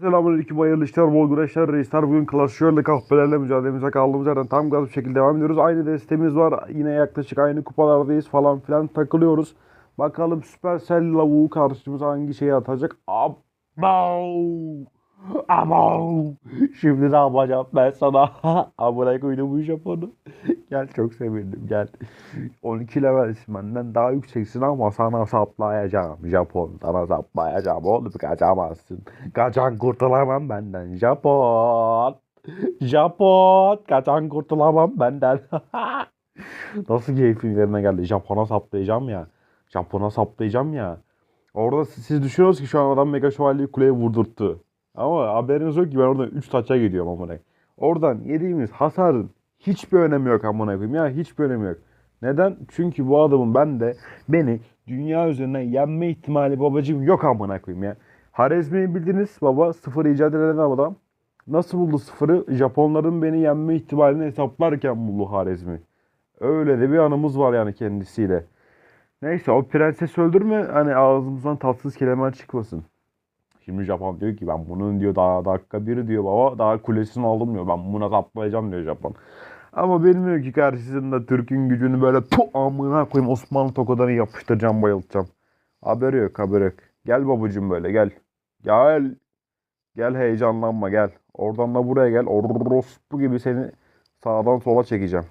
Selamünaleyküm hayırlı işler, bol güreşler, reisler. Bugün Royale'de kahpelerle mücadelemize kaldığımız yerden tam gaz bir şekilde devam ediyoruz. Aynı destemiz var. Yine yaklaşık aynı kupalardayız falan filan takılıyoruz. Bakalım Supercell lavuğu karşımıza hangi şeyi atacak? Abav! Abav! Şimdi ne yapacağım ben sana? Amına koydum bu Japon'u. Gel çok sevindim gel. 12 levelsin benden daha yükseksin ama sana saplayacağım Japon. Sana saplayacağım oğlum kaçamazsın. Kaçan kurtulamam benden Japon. Japon. Kaçan kurtulamam benden. Nasıl keyfim yerine geldi. Japon'a saplayacağım ya. Japon'a saplayacağım ya. Orada siz düşünüyorsunuz ki şu an adam Mega Şövalye'yi kuleye vurdurttu. Ama haberiniz yok ki ben oradan 3 taça gidiyorum amına. Oradan yediğimiz hasarın hiçbir önemi yok amına koyayım ya hiçbir önemi yok. Neden? Çünkü bu adamın ben de beni dünya üzerine yenme ihtimali babacığım yok amına koyayım ya. Harezmi'yi bildiniz baba sıfır icat eden adam. Nasıl buldu sıfırı? Japonların beni yenme ihtimalini hesaplarken buldu Harezmi. Öyle de bir anımız var yani kendisiyle. Neyse o prenses öldürme hani ağzımızdan tatsız kelimeler çıkmasın. Şimdi Japon diyor ki ben bunun diyor daha dakika biri diyor baba daha kulesini aldım diyor. Ben buna saplayacağım diyor Japon. Ama bilmiyor ki karşısında Türk'ün gücünü böyle tu amına koyayım Osmanlı tokadan yapıştıracağım bayıltacağım. Haberi yok haberi yok. Gel babacım böyle gel. Gel. Gel heyecanlanma gel. Oradan da buraya gel. Orospu gibi seni sağdan sola çekeceğim.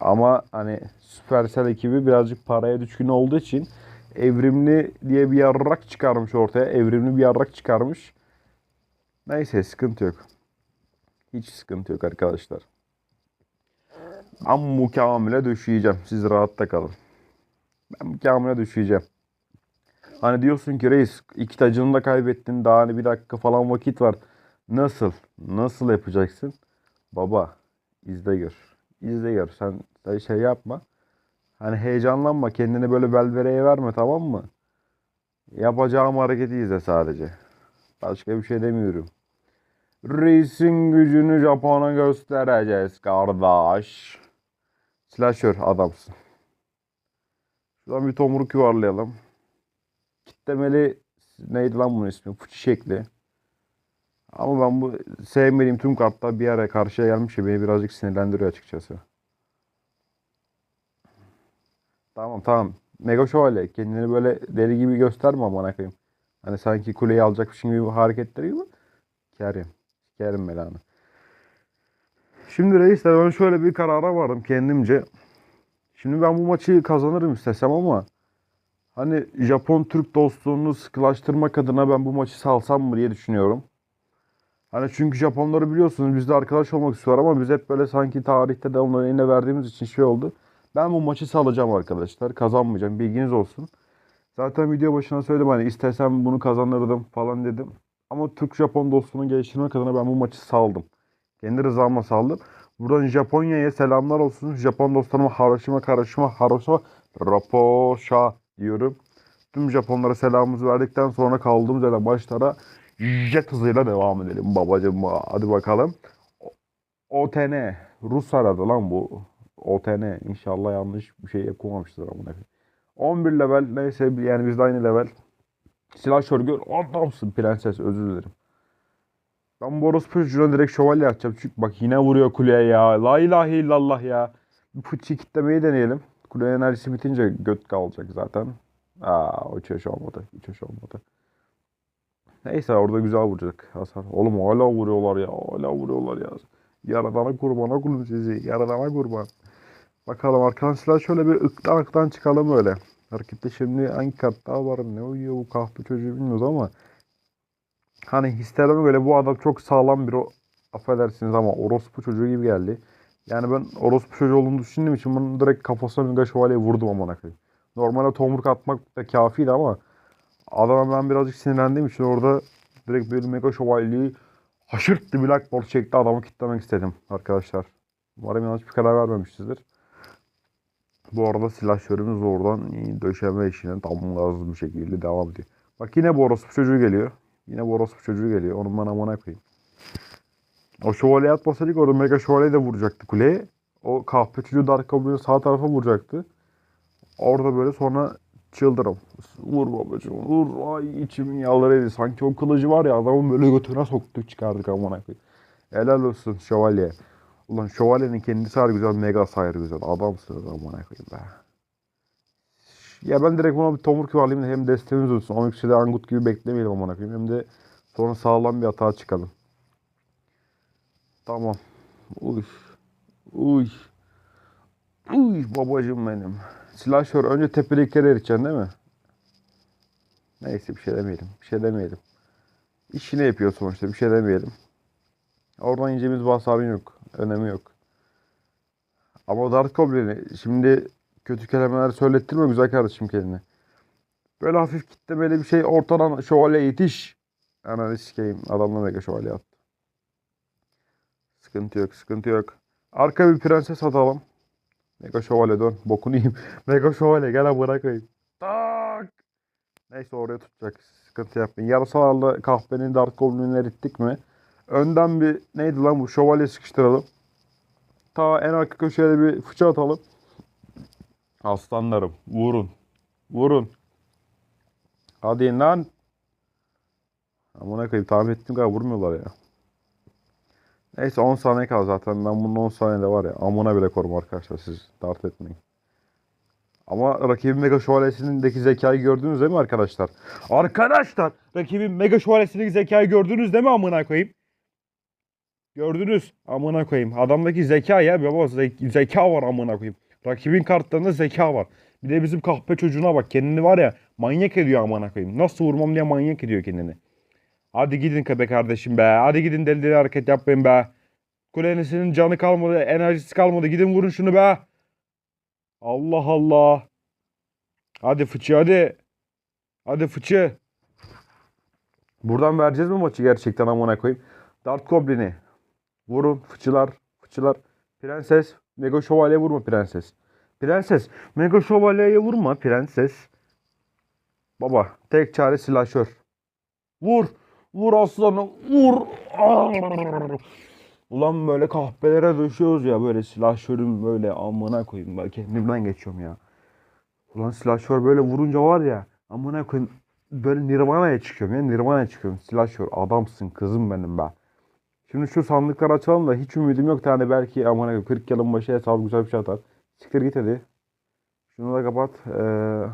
Ama hani Supercell ekibi birazcık paraya düşkün olduğu için evrimli diye bir yarrak çıkarmış ortaya. Evrimli bir yarrak çıkarmış. Neyse sıkıntı yok. Hiç sıkıntı yok arkadaşlar. Ama mukamele düşeceğim. Siz rahatta kalın. Ben mukamele düşeceğim. Hani diyorsun ki reis iki tacını da kaybettin. Daha hani bir dakika falan vakit var. Nasıl? Nasıl yapacaksın? Baba izle gör. İzle gör. Sen şey yapma. Hani heyecanlanma. Kendini böyle belvereye verme tamam mı? Yapacağım hareketi izle sadece. Başka bir şey demiyorum. Reisin gücünü Japon'a göstereceğiz kardeş. Slasher adamsın. Şuradan bir tomruk yuvarlayalım. Kitlemeli neydi lan bunun ismi? Fıçı şekli. Ama ben bu sevmediğim tüm kartlar bir araya karşıya gelmiş ya beni birazcık sinirlendiriyor açıkçası. Tamam tamam. Mega Şövalye kendini böyle deli gibi gösterme amına koyayım. Hani sanki kuleyi alacakmışsın gibi hareketleri gibi. Kerim. Kerim belanı. Şimdi reisler ben şöyle bir karara vardım kendimce. Şimdi ben bu maçı kazanırım istesem ama hani Japon-Türk dostluğunu sıkılaştırmak adına ben bu maçı salsam mı diye düşünüyorum. Hani çünkü Japonları biliyorsunuz bizde arkadaş olmak istiyorlar ama biz hep böyle sanki tarihte de onların eline verdiğimiz için şey oldu. Ben bu maçı salacağım arkadaşlar. Kazanmayacağım. Bilginiz olsun. Zaten video başına söyledim hani istesem bunu kazanırdım falan dedim. Ama Türk-Japon dostluğunu geliştirmek adına ben bu maçı saldım. Kendi rızamla saldım. Buradan Japonya'ya selamlar olsun. Japon dostlarıma Hiroşima, Karaşima, Hiroşima, Rapoşa diyorum. Tüm Japonlara selamımızı verdikten sonra kaldığımız yerden başlara jet hızıyla devam edelim babacım. Hadi bakalım. OTN. Rus aradı lan bu. OTN. İnşallah yanlış bir şey yapmamıştır amına koyayım. 11 level neyse yani biz de aynı level. Silah şörgü adamsın prenses özür dilerim. Ben bu orospu çocuğuna direkt şövalye atacağım. Çünkü bak yine vuruyor kuleye ya. La ilahe illallah ya. Bir fıçıyı kitlemeyi deneyelim. Kule enerjisi bitince göt kalacak zaten. Aa hiç hoş olmadı. Hiç hoş olmadı. Neyse orada güzel vuracak hasar. Oğlum hala vuruyorlar ya. Hala vuruyorlar ya. Yaradana kurban okulum sizi. Yaradana kurban. Bakalım arkadaşlar şöyle bir ıktan ıktan çıkalım öyle. Harekette şimdi hangi kart daha var ne uyuyor bu kahpe çocuğu bilmiyoruz ama hani hislerime göre bu adam çok sağlam bir o affedersiniz ama orospu çocuğu gibi geldi. Yani ben orospu çocuğu olduğunu düşündüğüm için bunu direkt kafasına Mega Şövalye'ye vurdum amına koyayım. Normalde tomruk atmak da kafiydi ama adama ben birazcık sinirlendiğim için orada direkt bir Mega Şövalye'yi haşırt bir Black Bolt çekti adamı kitlemek istedim arkadaşlar. Umarım yanlış bir karar vermemişizdir. Bu arada silahlarımız oradan döşeme işine tam gazlı bir şekilde devam ediyor. Bak yine bu orospu çocuğu geliyor. Yine bu orospu çocuğu geliyor. Onun ben amına koyayım. O şövalye atmasaydık orada mega şövalye de vuracaktı kuleye. O kahpe çocuğu Dark Goblin'i sağ tarafa vuracaktı. Orada böyle sonra Çıldırım. Vur babacığım vur. Ay içimin yağları eridi. Sanki o kılıcı var ya adamın böyle götüne soktuk çıkardık amına koyayım. Helal olsun şövalye. Ulan şövalyenin kendisi ayrı güzel. Mega sayır güzel. Adamsınız amına koyayım be. Ya ben direkt buna bir tomruk alayım da hem desteğimiz olsun. 12 de angut gibi beklemeyelim amına koyayım. Hem de sonra sağlam bir hata çıkalım. Tamam. Uy. Uy. Uy babacım benim. Silahşör önce tepelikleri eriteceksin değil mi? Neyse bir şey demeyelim. Bir şey demeyelim. İşini yapıyor sonuçta bir şey demeyelim. Oradan yiyeceğimiz bir hasarın yok. Önemi yok. Ama Dark Goblin'i şimdi kötü kelimeler söylettirme güzel kardeşim kendine. Böyle hafif kitlemeli bir şey ortadan şövalye yetiş. Ananı sikeyim. Adamla mega şövalye attı. Sıkıntı yok, sıkıntı yok. Arka bir prenses atalım. Mega şövalye dön. Bokunu yiyeyim. Mega şövalye gel bırakayım. Tak. Neyse oraya tutacak. Sıkıntı yapmayın. Yarasalarla kahvenin Dark Goblin'ini erittik mi? Önden bir neydi lan bu şövalye sıkıştıralım. Ta en arka köşeye bir fıça atalım. Aslanlarım vurun. Vurun. Hadi lan. Amına koyayım tahmin ettiğim kadar vurmuyorlar ya. Neyse 10 saniye kaldı zaten. Ben bunun 10 saniyede var ya. Amına bile korum arkadaşlar siz. Dert etmeyin. Ama rakibin Mega Şövalyesi'ndeki zekayı gördünüz değil mi arkadaşlar? Arkadaşlar! Rakibin Mega Şövalyesi'ndeki zekayı gördünüz değil mi amına koyayım? Gördünüz. Amına koyayım. Adamdaki zeka ya baba ze- zeka var amına koyayım. Rakibin kartlarında zeka var. Bir de bizim kahpe çocuğuna bak. Kendini var ya manyak ediyor amına koyayım. Nasıl vurmam diye manyak ediyor kendini. Hadi gidin be kardeşim be. Hadi gidin deli deli hareket yapmayın be. Kulenisinin canı kalmadı, enerjisi kalmadı. Gidin vurun şunu be. Allah Allah. Hadi fıçı hadi. Hadi fıçı. Buradan vereceğiz mi maçı gerçekten amına koyayım? Dart Goblin'i. Vurun fıçılar, fıçılar. Prenses, Mega Şövalye vurma prenses. Prenses, Mega Şövalye'ye vurma prenses. Baba, tek çare silahşör. Vur, vur aslanım, vur. Ulan böyle kahpelere düşüyoruz ya böyle silahşörüm böyle amına koyayım. Ben kendimden geçiyorum ya. Ulan silahşör böyle vurunca var ya amına koyayım böyle Nirvana'ya çıkıyorum ya Nirvana'ya çıkıyorum. Silahşör adamsın kızım benim be. Şimdi şu sandıkları açalım da hiç ümidim yok tane belki koyayım 40 yılın başı hesabı güzel bir şey atar. Siktir git hadi. Şunu da kapat. Ee,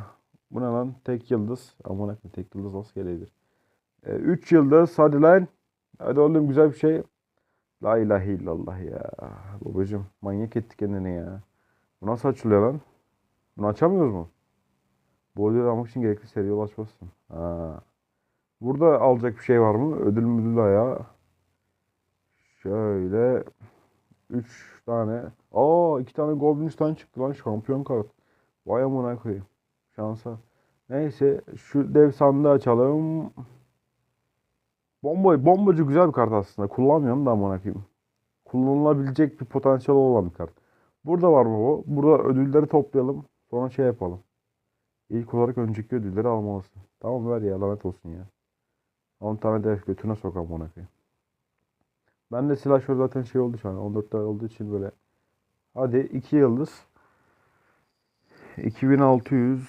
bu ne lan? Tek yıldız. Amına koyayım tek yıldız nasıl gelebilir? 3 yıldız hadi lan. Hadi oğlum güzel bir şey. La ilahe illallah ya. Babacım manyak etti kendini ya. Bu nasıl açılıyor lan? Bunu açamıyoruz mu? Bu ödülü almak için gerekli seriye ulaşmasın. Ha. Burada alacak bir şey var mı? Ödül müdül ayağı. Şöyle. 3 tane. Aa 2 tane Goblin tane çıktı lan şampiyon kart. Vay amına koyayım. Şansa. Neyse şu dev sandığı açalım. Bomba, bombacı güzel bir kart aslında. Kullanmıyorum da amına koyayım. Kullanılabilecek bir potansiyeli olan bir kart. Burada var bu? Burada ödülleri toplayalım. Sonra şey yapalım. İlk olarak önceki ödülleri almalısın. Tamam ver ya lanet olsun ya. 10 tane de götüne sok amına koyayım. Ben de silahşör zaten şey oldu şu an. 14 tane olduğu için böyle. Hadi 2 yıldız. 2600.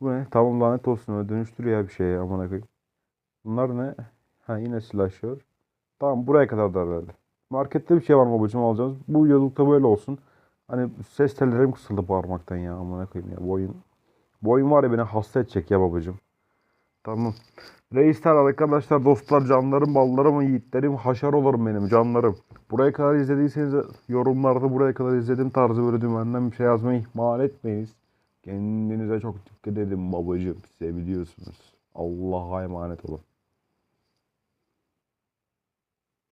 Bu ne? Tamam lanet olsun. Öyle dönüştürüyor ya bir şey amına koyayım. Bunlar ne? Ha yine silahşör. Tamam buraya kadar da herhalde. Markette bir şey var mı babacığım alacağız. Bu yolculukta böyle olsun. Hani ses tellerim kısıldı bağırmaktan ya amına koyayım ya. Bu oyun, bu oyun var ya beni hasta edecek ya babacığım. Tamam. Reisler arkadaşlar dostlar canlarım ballarım yiğitlerim haşar olurum benim canlarım. Buraya kadar izlediyseniz yorumlarda buraya kadar izledim tarzı böyle dümenden bir şey yazmayı ihmal etmeyiniz. Kendinize çok dikkat edin babacığım. Seviliyorsunuz. Allah'a emanet olun.